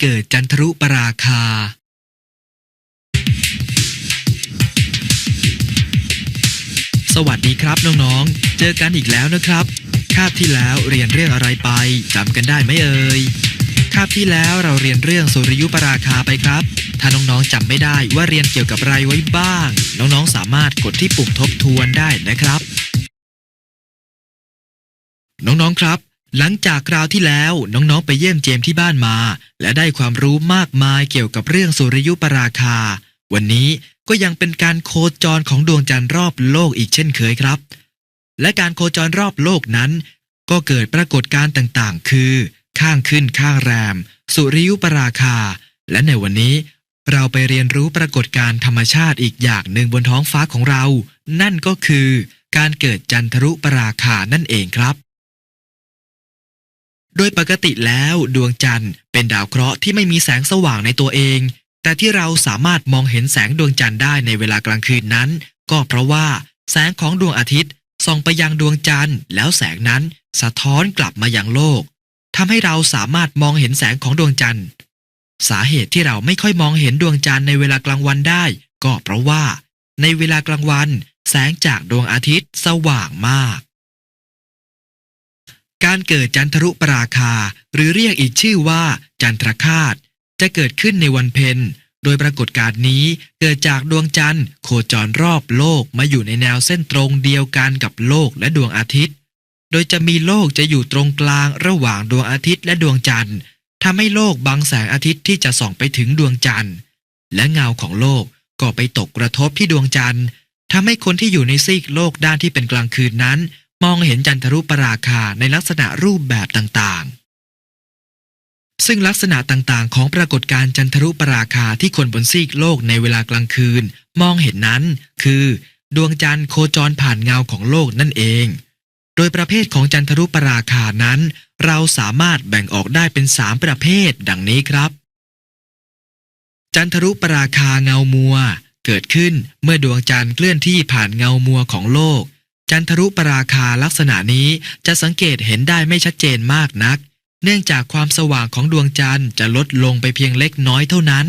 เกิดจันทรุปราคา สวัสดีครับน้องๆ เจอกันอีกแล้วนะครับ คาบที่แล้วเรียนเรื่องอะไรไปจำกันได้ไหมเอ่ย คาบที่แล้วเราเรียนเรื่องสุริยุปราคาไปครับ ถ้าน้องๆจำไม่ได้ว่าเรียนเกี่ยวกับอะไรไว้บ้าง น้องๆสามารถกดที่ปุ่มทบทวนได้นะครับ น้องๆครับ หลังจากคราวที่แล้วน้องๆไปเยี่ยมเจมส์ที่บ้านมา และได้ความรู้มากมายเกี่ยวกับเรื่องสุริยุปราคา วันนี้ก็ยังเป็นการโคจรของดวงจันทร์รอบโลกอีกเช่นเคยครับ และการโคจรรอบโลกนั้น ก็เกิดปรากฏการณ์ต่างๆ คือ ข้างขึ้นข้างแรม สุริยุปราคา และในวันนี้ เราไปเรียนรู้ปรากฏการณ์ธรรมชาติอีกอย่างหนึ่งบนท้องฟ้าของเรา นั่นก็คือ การเกิดจันทรุปราคานั่นเองครับ โดยปกติแล้วดวงจันทร์เป็นดาวเคราะห์ที่ไม่มีแสงสว่างในตัวเอง แต่ที่เราสามารถมองเห็นแสงดวงจันทร์ได้ในเวลากลางคืนนั้น ก็เพราะว่าแสงของดวงอาทิตย์ส่องไปยังดวงจันทร์ แล้วแสงนั้นสะท้อนกลับมายังโลกทำให้เราสามารถมองเห็นแสงของดวงจันทร์ สาเหตุที่เราไม่ค่อยมองเห็นดวงจันทร์ในเวลากลางวันได้ ก็เพราะว่า ในเวลากลางวัน แสงจากดวงอาทิตย์สว่างมาก การเกิดจันทรุปราคา หรือเรียกอีกชื่อว่าจันทรคาตจะเกิดขึ้นในวันเพ็ญโดยปรากฏการณ์นี้เกิดจากดวงจันทร์ โคจรรอบโลกมาอยู่ในแนวเส้นตรงเดียวกันกับโลกและดวงอาทิตย์ โดยจะมีโลกจะอยู่ตรงกลางระหว่างดวงอาทิตย์และดวงจันทร์ทำให้โลกบังแสงอาทิตย์ที่จะส่องไปถึงดวงจันทร์ และเงาของโลกก็ไปตกกระทบที่ดวงจันทร์ทำให้คนที่อยู่ในซีกโลกด้านที่เป็นกลางคืนนั้น มองเห็นจันทรุปราคาในลักษณะรูปแบบต่างๆ ซึ่งลักษณะต่างๆ ของปรากฏการณ์จันทรุปราคาที่คนบนซีกโลกในเวลากลางคืน มองเห็นนั้น คือ ดวงจันทร์โคจรผ่านเงาของโลกนั่นเอง โดยประเภทของจันทรุปราคานั้น เราสามารถแบ่งออกได้เป็นสามประเภท ดังนี้ครับ จันทรุปราคาเงามัว เกิดขึ้นเมื่อดวงจันทร์เคลื่อนที่ผ่านเงามัวของโลก จันทรุปราคาลักษณะนี้จะสังเกตเห็นได้ไม่ชัดเจนมากนัก เนื่องจากความสว่างของดวงจันทร์จะลดลงไปเพียงเล็กน้อยเท่านั้น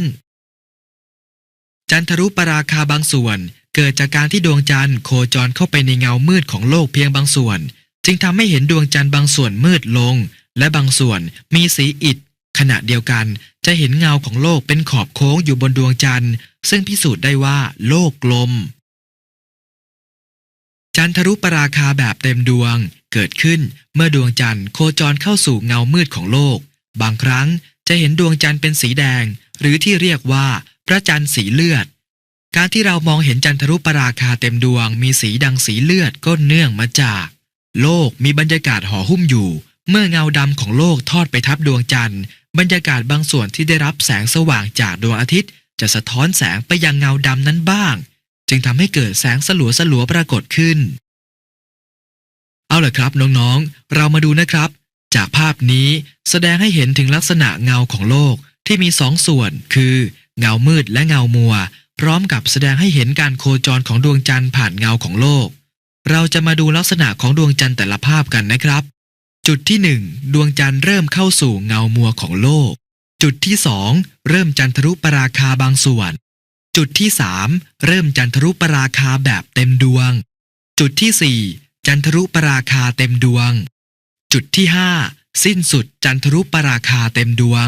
จันทรุปราคาบางส่วน เกิดจากการที่ดวงจันทร์โคจรเข้าไปในเงามืดของโลกเพียงบางส่วน จึงทำให้เห็นดวงจันทร์บางส่วนมืดลง และบางส่วนมีสีอิฐขณะเดียวกันจะเห็นเงาของโลกเป็นขอบโค้งอยู่บนดวงจันทร์ ซึ่งพิสูจน์ได้ว่าโลกกลม จันทรุปราคาแบบเต็มดวงเกิดขึ้นเมื่อดวงจันทร์โคจรเข้าสู่เงามืดของโลก บางครั้งจะเห็นดวงจันทร์เป็นสีแดง หรือที่เรียกว่าพระจันทร์สีเลือด การที่เรามองเห็นจันทรุปราคาเต็มดวงมีสีดังสีเลือดก็เนื่องมาจาก โลกมีบรรยากาศห่อหุ้มอยู่ เมื่อเงาดำของโลกทอดไปทับดวงจันทร์บรรยากาศบางส่วนที่ได้รับแสงสว่างจากดวงอาทิตย์ จะสะท้อนแสงไปยังเงาดำนั้นบ้าง จึงทำให้เกิดแสงสลัวสลัวปรากฏขึ้น เอาล่ะครับน้องๆ เรามาดูนะครับ จากภาพนี้แสดงให้เห็นถึงลักษณะเงาของโลกที่มีสองส่วน คือ เงามืดและเงามัว พร้อมกับแสดงให้เห็นการโคจรของดวงจันทร์ผ่านเงาของโลก เราจะมาดูลักษณะของดวงจันทร์แต่ละภาพกันนะครับ จุดที่หนึ่งดวงจันทร์เริ่มเข้าสู่เงามัวของโลก จุดที่สองเริ่มจันทรุปราคาบางส่วน จุดที่สามเริ่มจันทรุปราคาแบบเต็มดวง จุดที่สี่จันทรุปราคาเต็มดวง จุดที่ห้าสิ้นสุดจันทรุปราคาเต็มดวง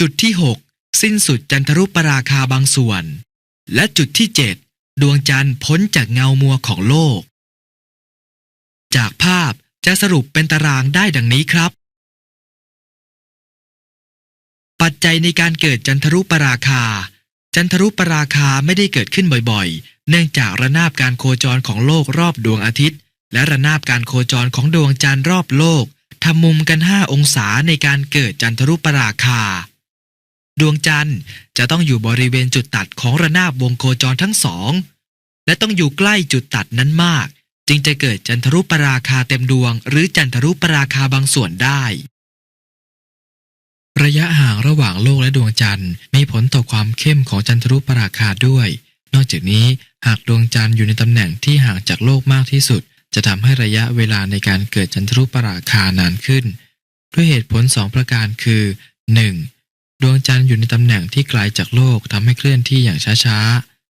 จุดที่หกสิ้นสุดจันทรุปราคาบางส่วน และจุดที่เจ็ดดวงจันทร์พ้นจากเงามัวของโลก จากภาพจะสรุปเป็นตารางได้ดังนี้ครับ ปัจจัยในการเกิดจันทรุปราคา จันทรุปราคาไม่ได้เกิดขึ้นบ่อยๆ เนื่องจากระนาบการโคจรของโลกรอบดวงอาทิตย์ และระนาบการโคจรของดวงจันทร์รอบโลกทำมุมกัน 5 องศาในการเกิดจันทรุปราคา ดวงจันทร์จะต้องอยู่บริเวณจุดตัดของระนาบวงโคจรทั้งสอง และต้องอยู่ใกล้จุดตัดนั้นมาก จึงจะเกิดจันทรุปราคาเต็มดวง หรือจันทรุปราคาบางส่วนได้ ระยะห่างระหว่างโลกและดวงจันทร์ มีผลต่อความเข้มของจันทรุปราคาด้วย นอกจากนี้หากดวงจันทร์อยู่ในตำแหน่งที่ห่างจากโลกมากที่สุด จะทำให้ระยะเวลาในการเกิดจันทรุปราคานานขึ้น ด้วยเหตุผลสองประการคือ 1. ดวงจันทร์อยู่ในตำแหน่งที่ไกลจากโลกทำให้เคลื่อนที่อย่างช้า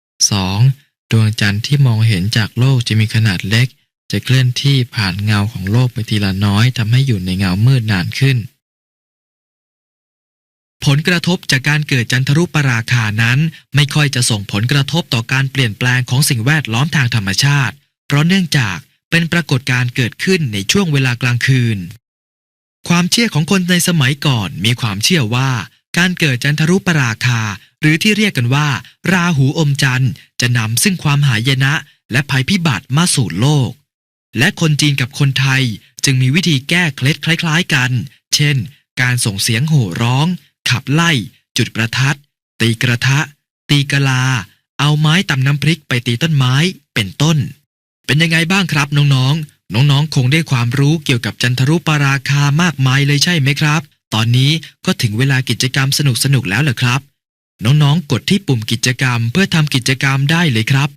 ๆ 2. ดวงจันทร์ที่มองเห็นจากโลกจะมีขนาดเล็ก จะเคลื่อนที่ผ่านเงาของโลกไปทีละน้อยทำให้อยู่ในเงามืดนานขึ้น ผลกระทบจากการเกิดจันทรุปราคานั้น ไม่ค่อยจะส่งผลกระทบต่อการเปลี่ยนแปลงของสิ่งแวดล้อมทางธรรมชาติ เพราะเนื่องจากเป็นปรากฏการณ์เกิดขึ้นในช่วงเวลากลางคืน ความเชื่อของคนในสมัยก่อนมีความเชื่อว่า การเกิดจันทรุปราคา หรือที่เรียกกันว่า ราหูอมจันทร์จะนำซึ่งความหายนะ และภัยพิบัติมาสู่โลก และคนจีนกับคนไทยจึงมีวิธีแก้เคล็ดคล้าย ๆ กัน เช่น การส่งเสียงโห่ร้อง ขับไล่ จุดประทัด ตีกระทะ ตีกะลา เอาไม้ตำน้ำพริกไปตีต้นไม้เป็นต้น เป็นยังไงบ้างครับน้องๆ น้องๆ คงได้ความรู้เกี่ยวกับจันทรุปราคามากมายเลยใช่ไหมครับ ตอนนี้ก็ถึงเวลากิจกรรมสนุกๆแล้วเหรอครับ น้องๆ กดที่ปุ่มกิจกรรมเพื่อทำกิจกรรมได้เลยครับ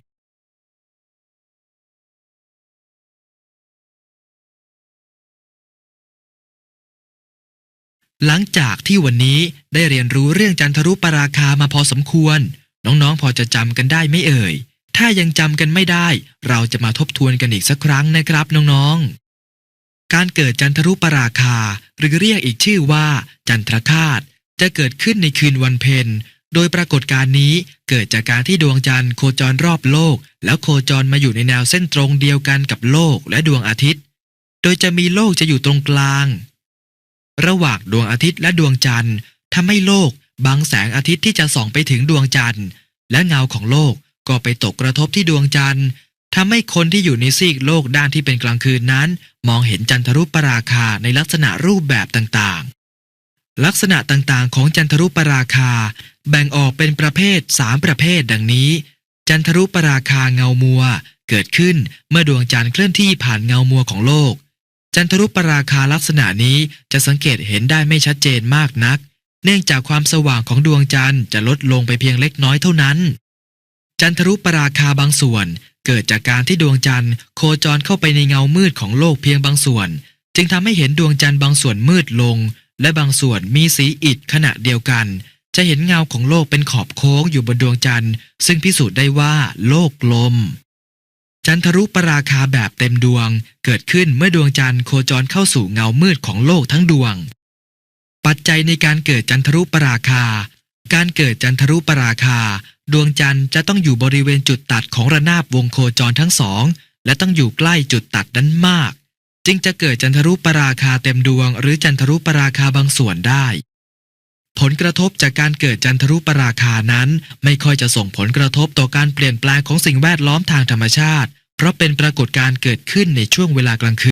หลังจากที่วันนี้ได้เรียนรู้เรื่องจันทรุปราคามาพอสมควร น้องๆ พอจะจำกันได้ไหมเอ่ย ถ้ายังจำกันไม่ได้ เราจะมาทบทวนกันอีกสักครั้งนะครับน้องๆ การเกิดจันทรุปราคา หรือเรียกอีกชื่อว่า จันทรคาตจะเกิดขึ้นในคืนวันเพ็ญโดยปรากฏการณ์นี้เกิดจากการที่ดวงจันทร์โคจรรอบโลก แล้วโคจรมาอยู่ในแนวเส้นตรงเดียวกันกับโลกและดวงอาทิตย์ โดยจะมีโลกจะอยู่ตรงกลาง ระหว่างดวงอาทิตย์และดวงจันทร์ทำให้โลกบังแสงอาทิตย์ที่จะส่องไปถึงดวงจันทร์ และเงาของโลกก็ไปตกกระทบที่ดวงจันทร์ทำให้คนที่อยู่ในซีกโลกด้านที่เป็นกลางคืนนั้น มองเห็นจันทรุปราคาในลักษณะรูปแบบต่างๆ ลักษณะต่างๆ ของจันทรุปราคา แบ่งออกเป็นประเภท 3 ประเภทดังนี้ จันทรุปราคาเงามัว เกิดขึ้นเมื่อดวงจันทร์เคลื่อนที่ผ่านเงามัวของโลก จันทรุปราคาลักษณะนี้จะสังเกตเห็นได้ไม่ชัดเจนมากนัก เนื่องจากความสว่างของดวงจันทร์จะลดลงไปเพียงเล็กน้อยเท่านั้น จันทรุปราคาบางส่วน เกิดจากการที่ดวงจันทร์โคจรเข้าไปในเงามืดของโลกเพียงบางส่วน จึงทำให้เห็นดวงจันทร์บางส่วนมืดลง และบางส่วนมีสีอิฐขณะเดียวกัน จะเห็นเงาของโลกเป็นขอบโค้งอยู่บนดวงจันทร์ ซึ่งพิสูจน์ได้ว่าโลกกลม จันทรุปราคาแบบเต็มดวง เกิดขึ้นเมื่อดวงจันทร์โคจรเข้าสู่เงามืดของโลกทั้งดวง ปัจจัยในการเกิดจันทรุปราคา การเกิดจันทรุปราคา ดวงจันทร์จะต้องอยู่บริเวณจุดตัดของระนาบวงโคจรทั้งสอง และต้องอยู่ใกล้จุดตัดนั้นมาก จึงจะเกิดจันทรุปราคาเต็มดวง หรือจันทรุปราคาบางส่วนได้ ผลกระทบจากการเกิดจันทรุปราคานั้น ไม่ค่อยจะส่งผลกระทบต่อการเปลี่ยนแปลงของสิ่งแวดล้อมทางธรรมชาติ เพราะเป็นปรากฏการณ์เกิดขึ้นในช่วงเวลากลางคืน